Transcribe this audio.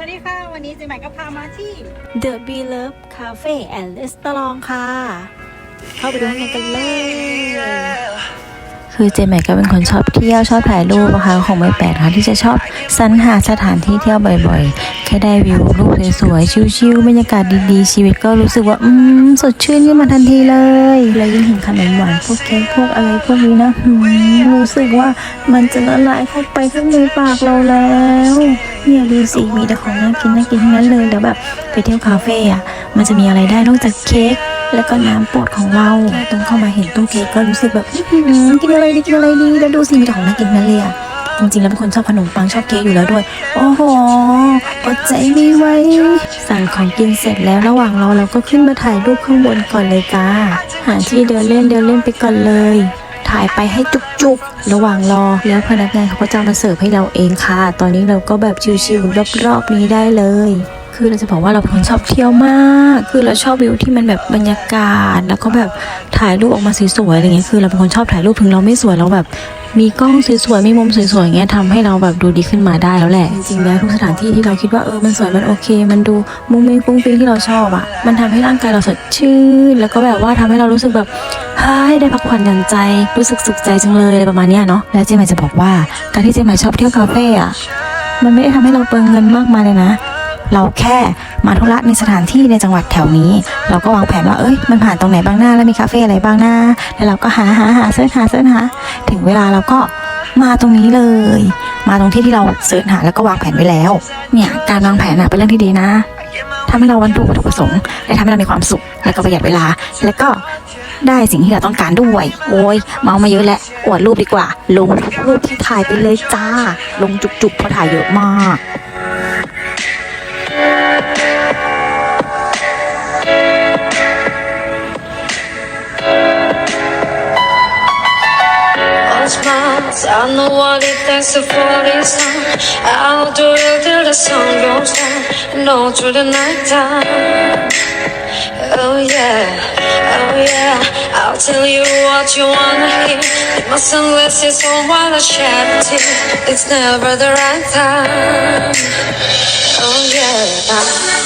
วัสดีค่ะ วันนี้เจใหม่ก็พามาที่ The b e Love Cafe and Restaurant ค่ะ เข้าไปดูข้างในกันเลย คือเจใหม่ก็เป็นคนชอบเที่ยวชอบถ่ายรูปนะคะของไม่แปลกค่ะที่จะชอบสรรหาสถานที่เที่ยวบ่อยๆ แค่ได้วิวรูปสวยๆ ชิลๆ บรรยากาศดีๆ ชีวิตก็รู้สึกว่า อืม สดชื่นขึ้นมาทันทีเลย แล้วยิ่งเห็นขนมหวานพวกเค้กพวกอะไรพวกนี้นะหืมรู้สึกว่ามันจะละลายเข้าไปข้างในปากเราแล้ว เนี่ยดูสิมีแต่ของน่ากินน่ากินทั้งนั้นเลยแล้วแบบไปเที่ยวคาเฟ่อะมันจะมีอะไรได้นอกจากเค้กแล้วก็น้ำโปรดของเราตรงเข้ามาเห็นตู้เค้กก็รู้สึกแบบอื้อหือกินอะไรดีกินอะไรดีแล้วดูสิมีแต่ของน่ากินนั่นเลยอะจริงๆแล้วเป็นคนชอบขนมปังชอบเค้กอยู่แล้วด้วย โอ้โหอดใจไม่ไหวสั่งของกินเสร็จแล้วระหว่างรอเราก็ขึ้นมาถ่ายรูปข้างบนก่อนเลยจ้าหาที่เดินเล่นเดินเล่นไปก่อนเลย ถ่ายไปให้จุกๆ ระหว่างรอ แล้วพนักงานเขาก็จะมาเสิร์ฟให้เราเองค่ะ ตอนนี้เราก็แบบชิวๆรอบๆนี้ได้เลย คือเราจะบอกว่าเราเป็นคนชอบเที่ยวมาก คือเราชอบวิวที่มันแบบบรรยากาศ แล้วก็แบบถ่ายรูปออกมาสวยๆอะไรเงี้ย คือเราเป็นคนชอบถ่ายรูปถึงเราไม่สวยเราแบบมีกล้องสวยๆ มีมุมสวยๆอย่างเงี้ยทำให้เราแบบดูดีขึ้นมาได้แล้วแหละ จริงๆ แล้วทุกสถานที่ที่เราคิดว่าเออ มันสวย มันโอเค มันดูมุ้งมิ้งฟุ้งฟิ้งที่เราชอบอะมันทำให้ร่างกายเราสดชื่น แล้วก็แบบว่าทำให้เรารู้สึกแบบเฮ้ยได้พักผ่อนหย่อนใจ รู้สึกสุขใจจังเลยอะไรประมาณเนี้ยเนาะ และเจใหม่จะบอกว่า การที่เจใหม่ชอบเที่ยวคาเฟ่อะมันไม่ได้ทำให้เราเปลืองเงินมากมายเลยนะ เราแค่มาธุระในสถานที่ในจังหวัดแถวนี้ เราก็วางแผนว่าเอ้ยมันผ่านตรงไหนบ้างหน้าแล้วมีคาเฟ่อะไรบ้างหน้าแล้วเราก็หาหาหาเสิร์ชหาเสิร์ชหาถึงเวลาเราก็มาตรงนี้เลย มาตรงที่ที่เราเสิร์ชหาแล้วก็วางแผนไว้แล้ว เนี่ยการวางแผนนะเป็นเรื่องที่ดีนะทำให้เราบรรลุวัตถุประสงค์และทำให้เรามีความสุข และก็ประหยัดเวลา แล้วก็ได้สิ่งที่เราต้องการด้วย โอ้ยเมามาเยอะแล้วอวดรูปดีกว่า ลงรูปที่ถ่ายไปเลยจ้า ลงจุกๆเพราะถ่ายเยอะมาก I know what it takes to fall this song. I'll do it till the sun goes down and all through the night time. Oh yeah, oh yeah, I'll tell you what you wanna hear. With my sunglasses on while I shed a. It's never the right time. Oh yeah,